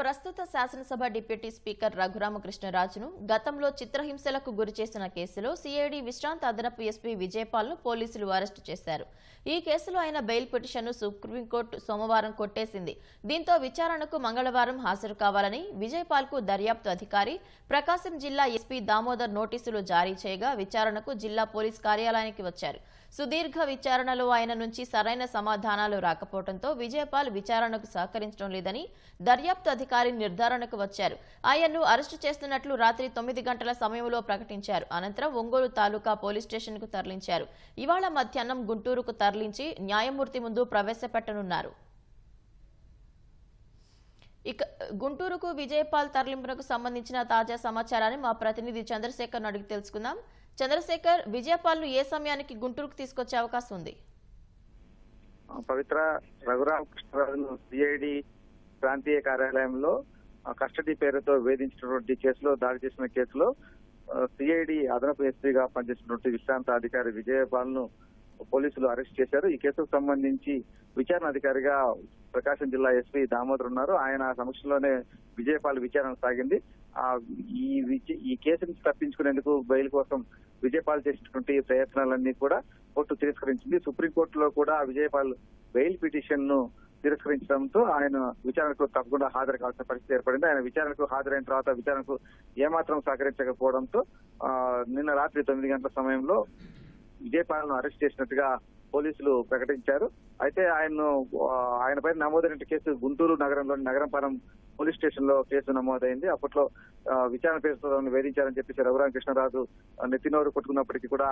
ప్రస్తుత శాసనసభ deputy speaker రఘురామకృష్ణరాజును గతంలో చిత్రహింసలకు గురి చేసిన కేసులో సిఐడి విశ్రాంత అదనపు ఎస్పీ విజయపాల్ను పోలీసులు అరెస్టు చేశారు. ఈ కేసులో ఆయన బెయిల్ పిటిషన్ను సుప్రీంకోర్టు సోమవారం కొట్టేసింది. దీంతో విచారణకు మంగళవారం హాజరు కావాలని విజయపాల్కు దర్యాప్తు అధికారి ప్రకాశం జిల్లా ఎస్పీ దామోదర్ నోటీసులు జారీ చేయగా విచారణకు జిల్లా పోలీస్ కార్యాలయానికి వచ్చారు. సుదీర్ఘ విచారణలో ఆయన నుంచి సరైన సమాధానాలు రాకపోవడంతో విజయపాల్ విచారణకు సహకరించడం లేదని దర్యాప్తు ఉన్నతాధికారి నిర్ధారణకు వచ్చారు. ఆయన్ను అరెస్టు చేస్తున్నట్లు రాత్రి తొమ్మిది గంటల సమయంలో ప్రకటించారు. అనంతరం ఒంగోలు తాలూకా పోలీస్ స్టేషన్కు తరలించారు. ఇవాళ మధ్యాహ్నం గుంటూరుకు తరలించి న్యాయమూర్తి ముందు ప్రవేశపెట్టనున్నారు. ఇక గుంటూరుకు విజయపాల్ తరలింపునకు సంబంధించిన తాజా సమాచారాన్ని మా ప్రతినిధి చంద్రశేఖర్ అడిగి తెలుసుకుందాం. చంద్రశేఖర్ విజయపాల్ను ఏ సమయానికి గుంటూరుకు తీసుకొచ్చే అవకాశం ఉంది? పవిత్ర రఘురామకృష్ణరాజును సిఐడి ప్రాంతీయ కార్యాలయంలో కస్టడీ పేరుతో వేధించినటువంటి కేసులో దాడి చేసిన కేసులో సిఐడి అదనపు ఎస్పీగా పనిచేసినటువంటి విశ్రాంత అధికారి విజయపాల్ను పోలీసులు అరెస్ట్ చేశారు. ఈ కేసుకు సంబంధించి విచారణ అధికారిగా ప్రకాశం జిల్లా ఎస్పీ దామోదర్ ఉన్నారు. ఆయన సమక్షంలోనే విజయపాల్ విచారణ సాగింది. ఆ ఈ ఈ కేసు నుంచి తప్పించుకునేందుకు బెయిల్ కోసం విజయపాల్ చేసినటువంటి ప్రయత్నాలన్నీ కూడా కోర్టు తిరస్కరించింది. సుప్రీంకోర్టులో కూడా విజయపాల్ బెయిల్ పిటిషన్ను తిరస్కరించడంతో ఆయన విచారణకు తప్పకుండా హాజరు కావాల్సిన పరిస్థితి ఏర్పడింది. ఆయన విచారణకు హాజరైన తర్వాత విచారణకు ఏమాత్రం సహకరించకపోవడంతో నిన్న రాత్రి తొమ్మిది గంటల సమయంలో విజయపాలను అరెస్ట్ చేసినట్టుగా పోలీసులు ప్రకటించారు. అయితే ఆయన్ను ఆ, ఆయన పైన నమోదైన కేసు గుంటూరు నగరంలోని నగరంపాలెం పోలీస్ స్టేషన్లో కేసు నమోదైంది. అప్పట్లో విచారణ పేరుతో వేధించారని చెప్పేసి రఘురామ కృష్ణరాజు నెత్తినోరు కొట్టుకున్నప్పటికీ కూడా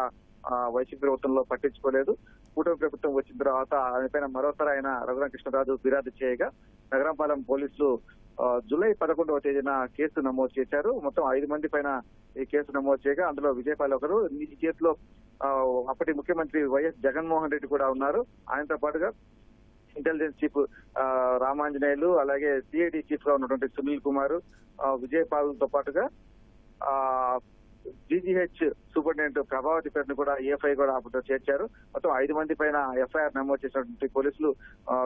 వైసీపీ ప్రభుత్వంలో పట్టించుకోలేదు. కూటమి ప్రభుత్వం వచ్చిన తర్వాత ఆయనపైన మరోసారి ఆయన రఘురామ కృష్ణరాజు ఫిర్యాదు చేయగా నగరంపాలెం పోలీసులు జూలై పదకొండవ తేదీన కేసు నమోదు చేశారు. మొత్తం ఐదు మంది పైన ఈ కేసు నమోదు చేయగా అందులో విజయపాల్ ఒకరు. ఈ కేసులో అప్పటి ముఖ్యమంత్రి వైఎస్ జగన్మోహన్ రెడ్డి కూడా ఉన్నారు. ఆయనతో పాటుగా ఇంటెలిజెన్స్ చీఫ్ రామాంజనేయులు అలాగే సిఐడి చీఫ్గా ఉన్నటువంటి సునీల్ కుమార్ ఆ, విజయపాల్తో పాటుగా జీజీహెచ్ సూపరింటెండెంట్ ప్రభావతి పేరును కూడా ఏఎఫ్ఐ కూడా అప్పుడు చేర్చారు. మొత్తం ఐదు మంది పైన ఎఫ్ఐఆర్ నమోదు చేసినటువంటి పోలీసులు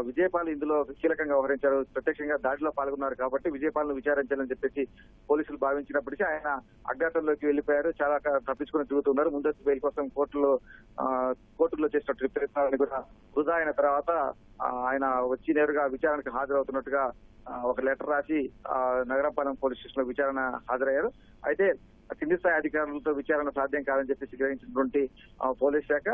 విజయపాల్ ఇందులో కీలకంగా వ్యవహరించారు. ప్రత్యక్షంగా దాడిలో పాల్గొన్నారు కాబట్టి విజయపాల్ను విచారించాలని చెప్పేసి పోలీసులు భావించినప్పటికీ ఆయన అజ్ఞాతంలోకి వెళ్ళిపోయారు చాలా తప్పించుకుని తిరుగుతున్నారు. ముందస్తు బెయిల్ కోసం కోర్టులో కోర్టులో చేసినటువంటి ప్రయత్నాలను కూడా వృధా అయిన తర్వాత ఆయన వచ్చి నేరుగా విచారణకు హాజరవుతున్నట్టుగా ఒక లెటర్ రాసి నగరపాలెం పోలీస్ స్టేషన్లో విచారణ హాజరయ్యారు. అయితే కింది స్థాయి అధికారులతో విచారణ సాధ్యం కాదని చెప్పేసి గ్రహించినటువంటి ఆ, పోలీస్ శాఖ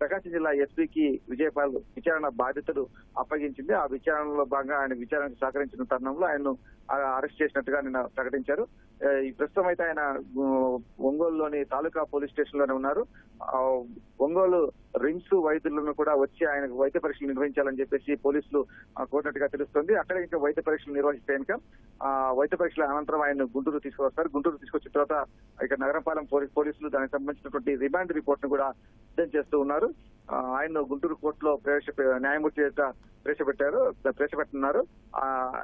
ప్రకాశం జిల్లా ఎస్పీకి విజయపాల్ విచారణ బాధ్యతలు అప్పగించింది. ఆ విచారణలో భాగంగా ఆయన విచారణకు సహకరించిన తరుణంలో ఆయన్ను అరెస్ట్ చేసినట్టుగా నిన్న ప్రకటించారు. ఈ ప్రస్తుతం అయితే ఆయన ఒంగోలులోని తాలూకా పోలీస్ స్టేషన్లోనే ఉన్నారు ఒంగోలు రిమ్స్ వైద్యులను కూడా వచ్చి ఆయనకు వైద్య పరీక్షలు నిర్వహించాలని చెప్పేసి పోలీసులు కోరినట్టుగా తెలుస్తుంది. అక్కడ ఇంకా వైద్య పరీక్షలు నిర్వహిస్తే కనుక ఆ, వైద్య పరీక్షల అనంతరం ఆయన గుంటూరు తీసుకువస్తారు. గుంటూరు తీసుకొచ్చిన తర్వాత ఇక్కడ నగరపాలెం పోలీస్ పోలీసులు దానికి సంబంధించినటువంటి రిమాండ్ రిపోర్ట్ను కూడా సిద్ధం చేస్తూ ఉన్నారు. ఆయన గుంటూరు కోర్టులో ప్రవేశ న్యాయమూర్తి యొక్క ప్రవేశపెట్టారు ప్రవేశపెట్టున్నారు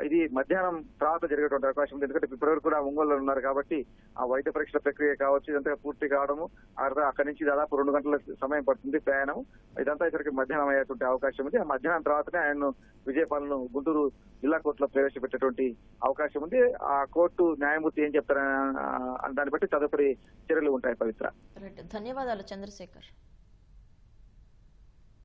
ఇది మధ్యాహ్నం తర్వాత జరిగేటువంటి అవకాశం ఉంది. ఎందుకంటే ఫిబ్రవరి కూడా ఒంగోలులో ఉన్నారు కాబట్టి ఆ వైద్య పరీక్షల ప్రక్రియ కావచ్చు ఇదంతా పూర్తి కావడము అక్కడ అక్కడి నుంచి దాదాపు రెండు గంటల సమయం పడుతుంది ప్రయాణం. ఇదంతా ఇక్కడికి మధ్యాహ్నం అయ్యేటువంటి అవకాశం ఉంది. ఆ మధ్యాహ్నం తర్వాతనే ఆయన విజయపాలను గుంటూరు జిల్లా కోర్టులో ప్రవేశపెట్టేటువంటి అవకాశం ఉంది. ఆ కోర్టు న్యాయమూర్తి ఏం చెప్తారని దాన్ని బట్టి తదుపరి చర్యలు ఉంటాయి పవిత్ర. ధన్యవాదాలు చంద్రశేఖర్.